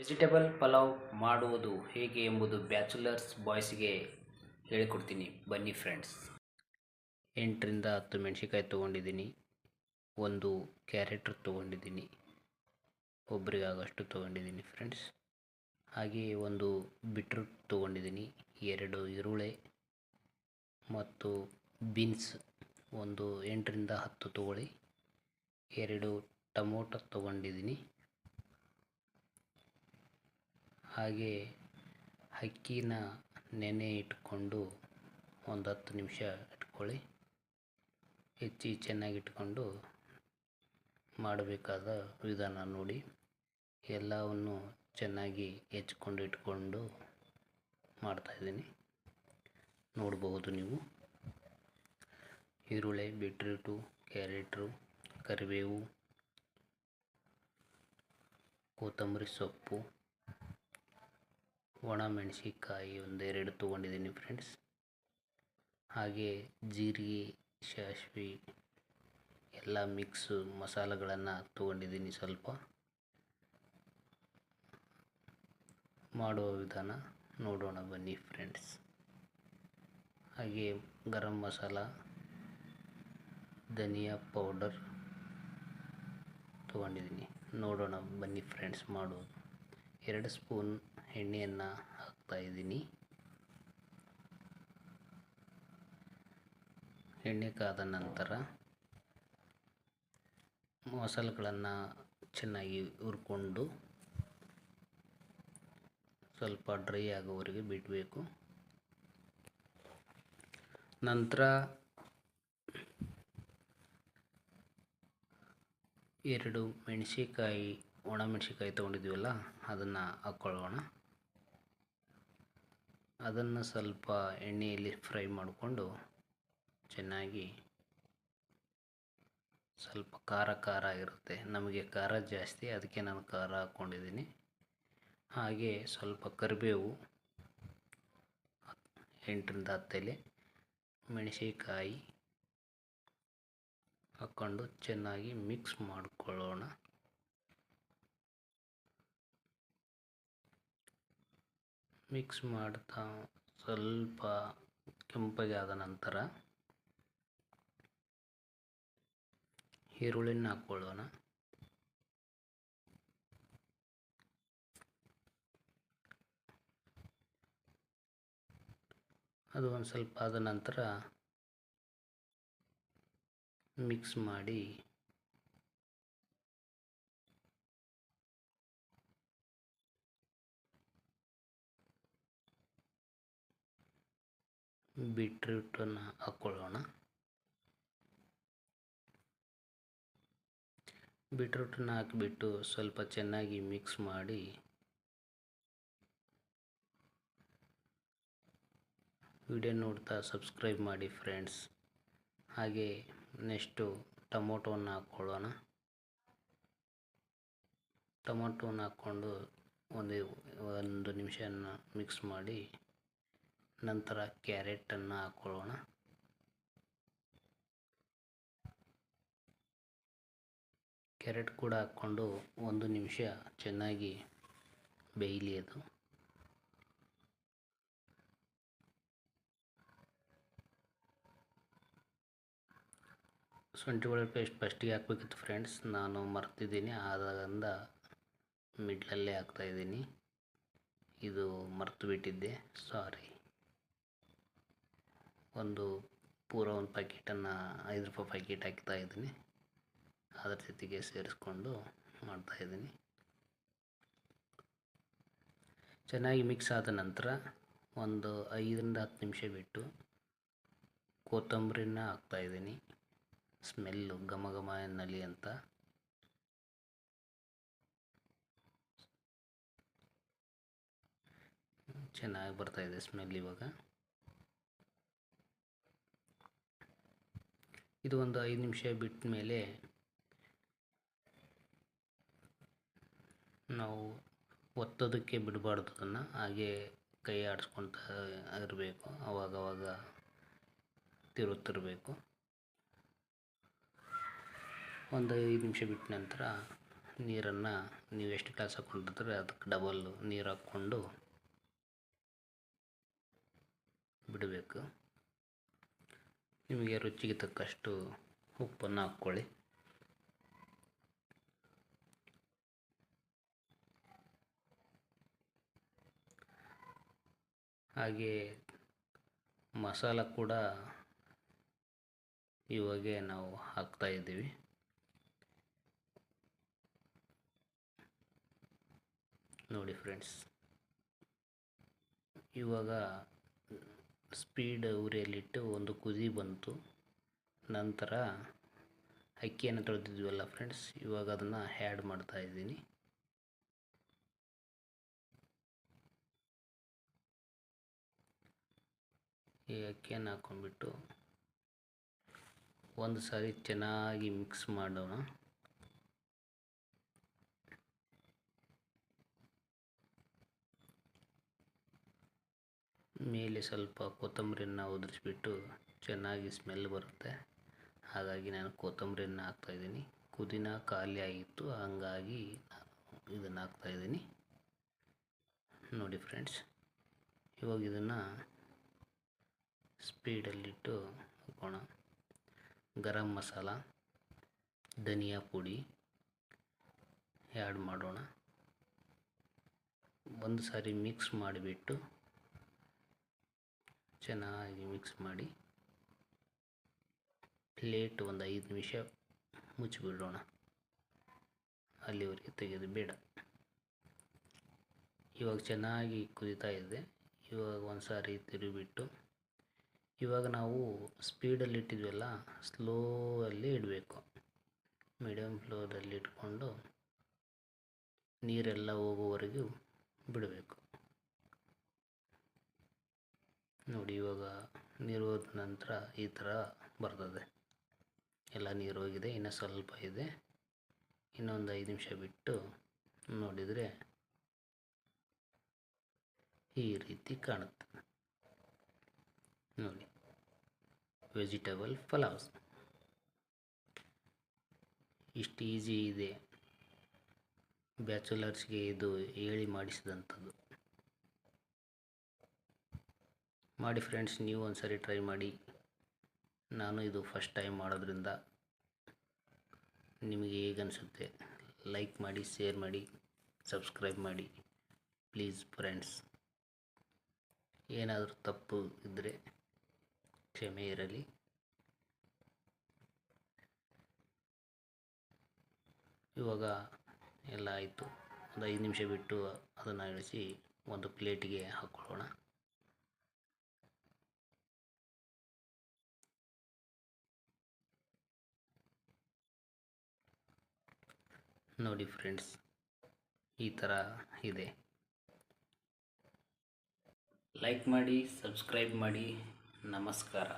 Vegetable pulao ಮಾಡುವುದು ಹೇಗೆ ಎಂಬುದು ಬ್ಯಾಚುಲರ್ಸ್ ಬಾಯ್ಸ್ಗೆ ಹೇಳಿಕೊಡ್ತೀನಿ. ಬನ್ನಿ ಫ್ರೆಂಡ್ಸ್. ಎಂಟರಿಂದ ಹತ್ತು ಮೆಣಸಿನ್ಕಾಯಿ ತೊಗೊಂಡಿದ್ದೀನಿ. ಒಂದು ಕ್ಯಾರೆಟ್ ತೊಗೊಂಡಿದ್ದೀನಿ. ಒಬ್ಬರಿಗಾಗಷ್ಟು ತೊಗೊಂಡಿದ್ದೀನಿ ಫ್ರೆಂಡ್ಸ್. ಹಾಗೆಯೇ ಒಂದು ಬಿಟ್ರೂಟ್ ತೊಗೊಂಡಿದ್ದೀನಿ. ಎರಡು ಈರುಳ್ಳಿ ಮತ್ತು ಬೀನ್ಸ್ ಒಂದು ಎಂಟರಿಂದ ಹತ್ತು ತೊಗೊಳ್ಳಿ. ಎರಡು ಟೊಮೊಟೊ ತೊಗೊಂಡಿದ್ದೀನಿ. ಹಾಗೆ ಅಕ್ಕಿನ ನೆನೆ ಇಟ್ಕೊಂಡು ಒಂದು ಹತ್ತು ನಿಮಿಷ ಇಟ್ಕೊಳ್ಳಿ. ಹೆಚ್ಚಿ ಚೆನ್ನಾಗಿ ಇಟ್ಕೊಂಡು ಮಾಡಬೇಕಾದ ವಿಧಾನ ನೋಡಿ. ಎಲ್ಲವನ್ನು ಚೆನ್ನಾಗಿ ಹೆಚ್ಕೊಂಡು ಇಟ್ಕೊಂಡು ಮಾಡ್ತಾಯಿದ್ದೀನಿ ನೋಡಬಹುದು ನೀವು. ಈರುಳ್ಳಿ, ಬೀಟ್ರೂಟು, ಕ್ಯಾರೆಟು, ಕರಿಬೇವು, ಕೊತ್ತಂಬರಿ ಸೊಪ್ಪು. ಒಣ ಮೆಣಸಿನ್ಕಾಯಿ ಒಂದೆರಡು ತೊಗೊಂಡಿದ್ದೀನಿ ಫ್ರೆಂಡ್ಸ್ ಹಾಗೆ ಜೀರಿಗೆ, ಸಾಸ್ವೆ, ಎಲ್ಲ ಮಿಕ್ಸು ಮಸಾಲೆಗಳನ್ನು ತೊಗೊಂಡಿದ್ದೀನಿ ಸ್ವಲ್ಪ. ಮಾಡುವ ವಿಧಾನ ನೋಡೋಣ ಬನ್ನಿ ಫ್ರೆಂಡ್ಸ್ ಹಾಗೆ ಗರಂ ಮಸಾಲ, ಧನಿಯಾ ಪೌಡರ್ ತೊಗೊಂಡಿದ್ದೀನಿ. ನೋಡೋಣ ಬನ್ನಿ ಫ್ರೆಂಡ್ಸ್ ಮಾಡೋದು ಎರಡು ಸ್ಪೂನ್ ಎಣ್ಣೆಯನ್ನು ಹಾಕ್ತಾಯಿದ್ದೀನಿ ಎಣ್ಣೆ ಕಾದ ನಂತರ ಮಸಾಲೆಗಳನ್ನು ಚೆನ್ನಾಗಿ ಹುರ್ಕೊಂಡು ಸ್ವಲ್ಪ ಡ್ರೈ ಆಗೋವರೆಗೆ ಬಿಡಬೇಕು. ನಂತರ ಎರಡು ಮೆಣಸಿನ್ಕಾಯಿ ಒಣ ಮೆಣಸಿನ್ಕಾಯಿ ತೊಗೊಂಡಿದ್ದೀವಲ್ಲ, ಅದನ್ನು ಹಾಕ್ಕೊಳ್ಳೋಣ ಅದನ್ನು ಸ್ವಲ್ಪ ಎಣ್ಣೆಯಲ್ಲಿ ಫ್ರೈ ಮಾಡಿಕೊಂಡು ಚೆನ್ನಾಗಿ ಸ್ವಲ್ಪ ಖಾರ ಖಾರ ಇರುತ್ತೆ. ನಮಗೆ ಖಾರ ಜಾಸ್ತಿ, ಅದಕ್ಕೆ ನಾನು ಖಾರ ಹಾಕ್ಕೊಂಡಿದ್ದೀನಿ. ಹಾಗೆ ಸ್ವಲ್ಪ ಕರಿಬೇವು, ಎಂಟರಿಂದ ಹತ್ತಲೆ ಮೆಣಸಿಕಾಯಿ ಹಾಕ್ಕೊಂಡು ಚೆನ್ನಾಗಿ ಮಿಕ್ಸ್ ಮಾಡಿಕೊಳ್ಳೋಣ. ಮಿಕ್ಸ್ ಮಾಡ್ತಾ ಸ್ವಲ್ಪ ಕೆಂಪಗೆ ಆದ ನಂತರ ಈರುಳ್ಳಿನ ಹಾಕ್ಕೊಳ್ಳೋಣ. ಅದು ಒಂದು ಸ್ವಲ್ಪ ಆದ ನಂತರ ಮಿಕ್ಸ್ ಮಾಡಿ ಬೀಟ್ರೂಟನ್ನು ಹಾಕ್ಕೊಳ್ಳೋಣ. ಬೀಟ್ರೂಟನ್ನು ಹಾಕಿಬಿಟ್ಟು ಸ್ವಲ್ಪ ಚೆನ್ನಾಗಿ ಮಿಕ್ಸ್ ಮಾಡಿ ವಿಡಿಯೋ ನೋಡ್ತಾ ಸಬ್ಸ್ಕ್ರೈಬ್ ಮಾಡಿ ಫ್ರೆಂಡ್ಸ್. ಹಾಗೆ ನೆಕ್ಸ್ಟು ಟೊಮೊಟೊವನ್ನು ಹಾಕ್ಕೊಳ್ಳೋಣ. ಟೊಮೊಟೋನ ಹಾಕ್ಕೊಂಡು ಒಂದು ಒಂದು ನಿಮಿಷನ ಮಿಕ್ಸ್ ಮಾಡಿ ನಂತರ ಕ್ಯಾರೆಟನ್ನು ಹಾಕ್ಕೊಳ್ಳೋಣ ಕ್ಯಾರೆಟ್ ಕೂಡ ಹಾಕ್ಕೊಂಡು ಒಂದು ನಿಮಿಷ ಚೆನ್ನಾಗಿ ಬೇಯಲಿ ಅದು. ಶುಂಠಿ ಬೆಳ್ಳುಳ್ಳಿ ಪೇಸ್ಟ್ ಫಸ್ಟಿಗೆ ಹಾಕ್ಬೇಕಿತ್ತು ಫ್ರೆಂಡ್ಸ್. ನಾನು ಮರ್ತಿದ್ದೀನಿ, ಆದಾಗಿಂದ ಮಿಡ್ಲಲ್ಲೇ ಹಾಕ್ತಾಯಿದ್ದೀನಿ ಇದು ಮರ್ತು ಬಿಟ್ಟಿದ್ದೆ, ಸಾರಿ. ಒಂದು ಪೂರ ಒಂದು ಪ್ಯಾಕೆಟನ್ನು ಐದು ರೂಪಾಯಿ ಪ್ಯಾಕೆಟ್ ಹಾಕ್ತಾ ಇದ್ದೀನಿ. ಅದರ ಜೊತೆಗೆ ಸೇರಿಸ್ಕೊಂಡು ಮಾಡ್ತಾ ಇದ್ದೀನಿ. ಚೆನ್ನಾಗಿ ಮಿಕ್ಸ್ ಆದ ನಂತರ ಒಂದು ಐದರಿಂದ ಹತ್ತು ನಿಮಿಷ ಬಿಟ್ಟು ಕೊತ್ತಂಬರಿನ ಹಾಕ್ತಾಯಿದ್ದೀನಿ ಸ್ಮೆಲ್ಲು ಘಮ ಘಮ ಎನ್ನಲಿ ಅಂತ. ಚೆನ್ನಾಗಿ ಬರ್ತಾಯಿದೆ ಸ್ಮೆಲ್ ಇವಾಗ. ಇದು ಒಂದು ಐದು ನಿಮಿಷ ಬಿಟ್ಟ ಮೇಲೆ ನಾವು ಒತ್ತೋದಕ್ಕೆ ಬಿಡಬಾರ್ದು ಅದನ್ನು. ಹಾಗೆ ಕೈ ಆಡಿಸ್ಕೊಳ್ತಾ ಇರಬೇಕು. ಅವಾಗವಾಗ ತಿರುತ್ತಿರಬೇಕು. ಒಂದು ಐದು ನಿಮಿಷ ಬಿಟ್ಟ ನಂತರ ನೀರನ್ನು ನೀವು ಎಷ್ಟು ಗ್ಲಾಸ್ ಹಾಕೊಂಡಿದ್ರೆ ಅದಕ್ಕೆ ಡಬಲ್ ನೀರು ಹಾಕ್ಕೊಂಡು ಬಿಡಬೇಕು. ನಿಮಗೆ ರುಚಿಗೆ ತಕ್ಕಷ್ಟು ಉಪ್ಪನ್ನು ಹಾಕ್ಕೊಳ್ಳಿ. ಹಾಗೆ ಮಸಾಲ ಕೂಡ ಇವಾಗೆ ನಾವು ಹಾಕ್ತಾ ಇದ್ದೀವಿ. ನೋಡಿ ಫ್ರೆಂಡ್ಸ್, ಇವಾಗ ಸ್ಪೀಡ್ ಉರಿಯಲ್ಲಿಟ್ಟು ಒಂದು ಕುದಿ ಬಂತು. ನಂತರ ಅಕ್ಕಿಯನ್ನು ತೊಳೆದಿದ್ವಲ್ಲ ಫ್ರೆಂಡ್ಸ್ ಇವಾಗ ಅದನ್ನು ಆ್ಯಡ್ ಮಾಡ್ತಾ ಇದ್ದೀನಿ. ಈ ಅಕ್ಕಿಯನ್ನು ಹಾಕ್ಕೊಂಡ್ಬಿಟ್ಟು ಒಂದು ಸಾರಿ ಚೆನ್ನಾಗಿ ಮಿಕ್ಸ್ ಮಾಡೋಣ. ಮೇಲೆ ಸ್ವಲ್ಪ ಕೊತ್ತಂಬರಿನ ಉದುರಿಸ್ಬಿಟ್ಟು ಚೆನ್ನಾಗಿ ಸ್ಮೆಲ್ ಬರುತ್ತೆ. ಹಾಗಾಗಿ ನಾನು ಕೊತ್ತಂಬರಿನ ಹಾಕ್ತಾಯಿದ್ದೀನಿ ಕುದಿನ ಖಾಲಿ ಆಗಿತ್ತು, ಹಂಗಾಗಿ ನಾನು ಇದನ್ನು ಹಾಕ್ತಾಯಿದ್ದೀನಿ ನೋಡಿ ಫ್ರೆಂಡ್ಸ್ ಇವಾಗ ಇದನ್ನು ಸ್ಪೀಡಲ್ಲಿಟ್ಟು ಹಾಕೋಣ. ಗರಂ ಮಸಾಲ, ಧನಿಯಾ ಪುಡಿ ಆ್ಯಡ್ ಮಾಡೋಣ. ಒಂದು ಸಾರಿ ಮಿಕ್ಸ್ ಮಾಡಿಬಿಟ್ಟು ಚೆನ್ನಾಗಿ ಮಿಕ್ಸ್ ಮಾಡಿ ಪ್ಲೇಟ್ ಒಂದು ಐದು ನಿಮಿಷ ಮುಚ್ಚಿಬಿಡೋಣ. ಅಲ್ಲಿವರೆಗೆ ತೆಗೆದು ಬೇಡ. ಇವಾಗ ಚೆನ್ನಾಗಿ ಕುದಿತಾ ಇದೆ. ಇವಾಗ ಒಂದು ಸಾರಿ ತಿರುಗಿಬಿಟ್ಟು ಇವಾಗ ನಾವು ಸ್ಪೀಡಲ್ಲಿ ಇಟ್ಟಿದ್ವಲ್ಲ ಸ್ಲೋ ಅಲ್ಲಿ ಇಡಬೇಕು ಮೀಡಿಯಮ್ ಫ್ಲೋದಲ್ಲಿ ಇಟ್ಕೊಂಡು ನೀರೆಲ್ಲ ಹೋಗುವವರೆಗೂ ಬಿಡಬೇಕು. ನೋಡಿ, ಇವಾಗ ನೀರು ಹೋದ ನಂತರ ಈ ಥರ ಬರ್ತದೆ. ಎಲ್ಲ ನೀರು ಹೋಗಿದೆ, ಇನ್ನೂ ಸ್ವಲ್ಪ ಇದೆ. ಇನ್ನೊಂದು ಐದು ನಿಮಿಷ ಬಿಟ್ಟು ನೋಡಿದರೆ ಈ ರೀತಿ ಕಾಣುತ್ತೆ. ನೋಡಿ ವೆಜಿಟೇಬಲ್ ಫಲಾವ್ಸ್ ಇಷ್ಟು ಈಸಿ ಇದೆ. ಬ್ಯಾಚುಲರ್ಸ್ಗೆ ಇದು ಹೇಳಿ ಮಾಡಿಸಿದಂಥದ್ದು. ಮಾಡಿ ಫ್ರೆಂಡ್ಸ್ ನೀವು ಒಂದು ಸರಿ ಟ್ರೈ ಮಾಡಿ. ನಾನು ಇದು ಫಸ್ಟ್ ಟೈಮ್ ಮಾಡೋದ್ರಿಂದ ನಿಮಗೆ ಹೇಗನ್ಸುತ್ತೆ ಲೈಕ್ ಮಾಡಿ ಶೇರ್ ಮಾಡಿ ಸಬ್ಸ್ಕ್ರೈಬ್ ಮಾಡಿ. ಪ್ಲೀಸ್ ಫ್ರೆಂಡ್ಸ್ ಏನಾದರೂ ತಪ್ಪು ಇದ್ದರೆ ಕ್ಷಮೆ ಇರಲಿ. ಇವಾಗ ಎಲ್ಲ ಆಯಿತು. ಒಂದು ಐದು ನಿಮಿಷ ಬಿಟ್ಟು ಅದನ್ನು ಇಳಿಸಿ ಒಂದು ಪ್ಲೇಟಿಗೆ ಹಾಕ್ಕೊಳ್ಳೋಣ ನೋಡಿ ಫ್ರೆಂಡ್ಸ್ ಈ ಥರ ಇದೆ. ಲೈಕ್ ಮಾಡಿ ಸಬ್ಸ್ಕ್ರೈಬ್ ಮಾಡಿ. ನಮಸ್ಕಾರ.